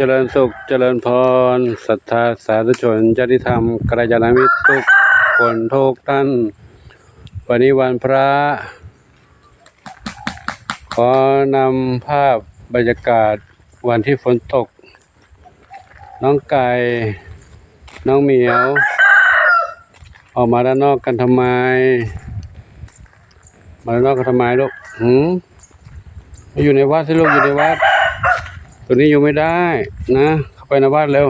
เจริญสุข เจริญพรศรัทธาสาธุชนญาติธรรมกัลยาณมิตรทุกคนทุกท่าน วันนี้วันพระ ขอนำภาพบรรยากาศวันที่ฝนตก น้องไก่ น้องเหมียว ออกมาด้านนอกกันทำไม มาด้านนอกกันทำไมลูกหืมมาอยู่ในวัดสิลูกอยู่ในวัด ตัวนี้อยู่ไม่ได้นะ เข้าไปในบ้านเร็ว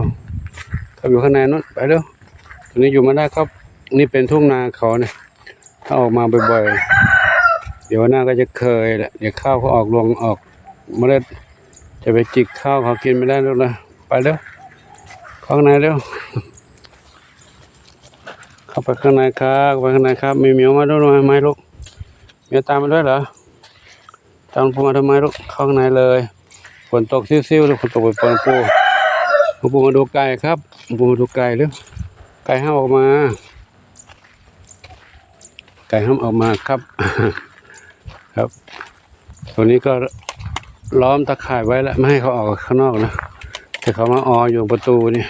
เขาอยู่ข้างในนู้นไปเร็วตัวนี้อยู่ไม่ได้ครับ นี่เป็นทุ่งนาเขาเนี่ยถ้าออกมาบ่อยๆ เดี๋ยวหน้าก็จะเคยแหละเดี๋ยวข้าวเขาออกรวงออกเมล็ดจะไปจิกข้าวเขากินไม่ได้แล้วนะไปเร็วข้าข้างในเร็วเข้าไปข้างในครับไปข้างในครับ มีเหมียวมาด้วยไหมลูกเหมียวตามมาด้วยเหรอตามผมมาทำไมลูกข้างในเลย ฝนตกซิ่วๆเลยฝนตกไปปอนปูปูมาดูไก่ครับปูมาดูไก่เร็วไก่ห้ามออกมา ไก่ห้ามออกมาครับ ครับ ตัวนี้ก็ล้อมตะข่ายไว้แล้วไม่ให้เขาออกข้างนอกนะแต่เขามาอออยู่ประตูนี่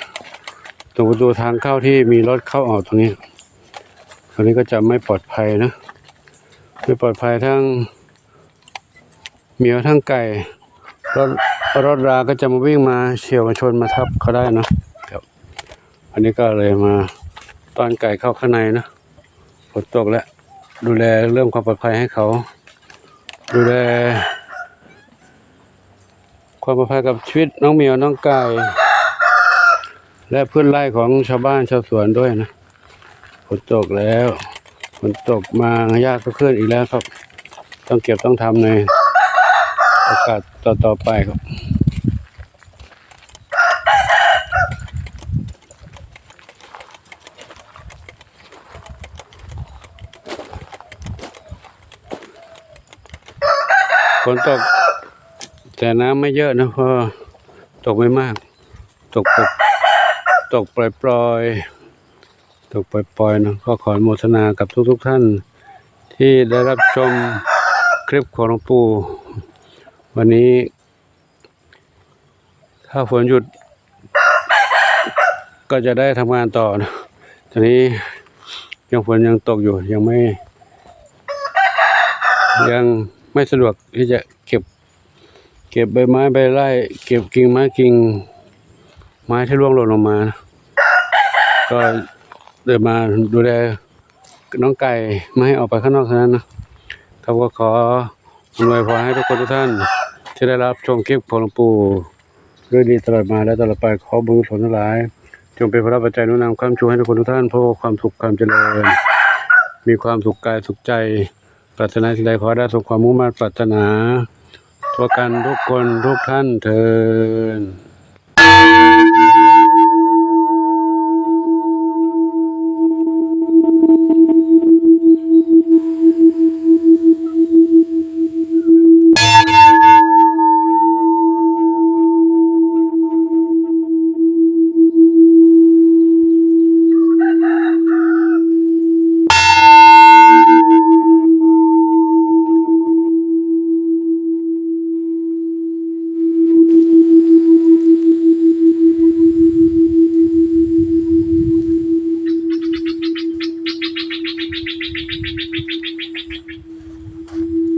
ตรงประตูทางเข้าที่มีรถเข้าออกตรงนี้ตรงนี้ก็จะไม่ปลอดภัยนะ ไม่ปลอดภัยทั้งเหมียวทั้งไก่รถ รถราก็จะมาวิ่งมาเฉียวมาชนมาทับเขาได้นะครับ อันนี้ก็เลยมาตอนไก่เข้าข้างในนะฝนตกแล้วดูแลเรื่องความปลอดภัยให้เขา ดูแล ความปลอดภัยกับชีวิตน้องเหมียวน้องไก่และพืชไร่ของชาวบ้านชาวสวนด้วยนะฝนตกแล้วฝนตกมาหญ้าก็ขึ้นอีกแล้วครับ ต้องเก็บต้องทำใน โอกาสต่อต่อไปครับฝนตก แต่น้ำไม่เยอะนะเพราะตกไม่มาก ตกปกตกปล่อยๆตกปล่อยๆนะก็ขออนุโมทนากับทุกๆท่าน ที่ได้รับชมคลิปของหลวงปู่ วันนี้ ถ้าฝนหยุด ก็จะได้ทำงานต่อนะตอนนี้ยังฝนยังตกอยู่ยังไม่ ยังไม่สะดวกที่จะเก็บ เก็บใบไม้ใบไร่เก็บกิ่งไม้กิ่งไม้ที่ร่วงหล่นลงมานะก็เดินมาดูแลน้องไก่ไม่ให้ออกไปข้างนอกเท่านั้นนะครับก็ขออวยพรให้ทุกคนทุกท่าน ที่ได้รับชมคลิปของหลวงปู่ด้วยดีตลอดมาและตลอดไปขอบุญผลทั้งหลาย จงเป็นพระปัจจัยนุนำความชูให้ทุกคนทุกท่านพบความสุขความเจริญ มีความสุขกายสุขใจ ปรารถนาสิ่งใดขอได้สมความมุ่งมั่นปรารถนาทั่วกันทุกคนทุกท่านเทิน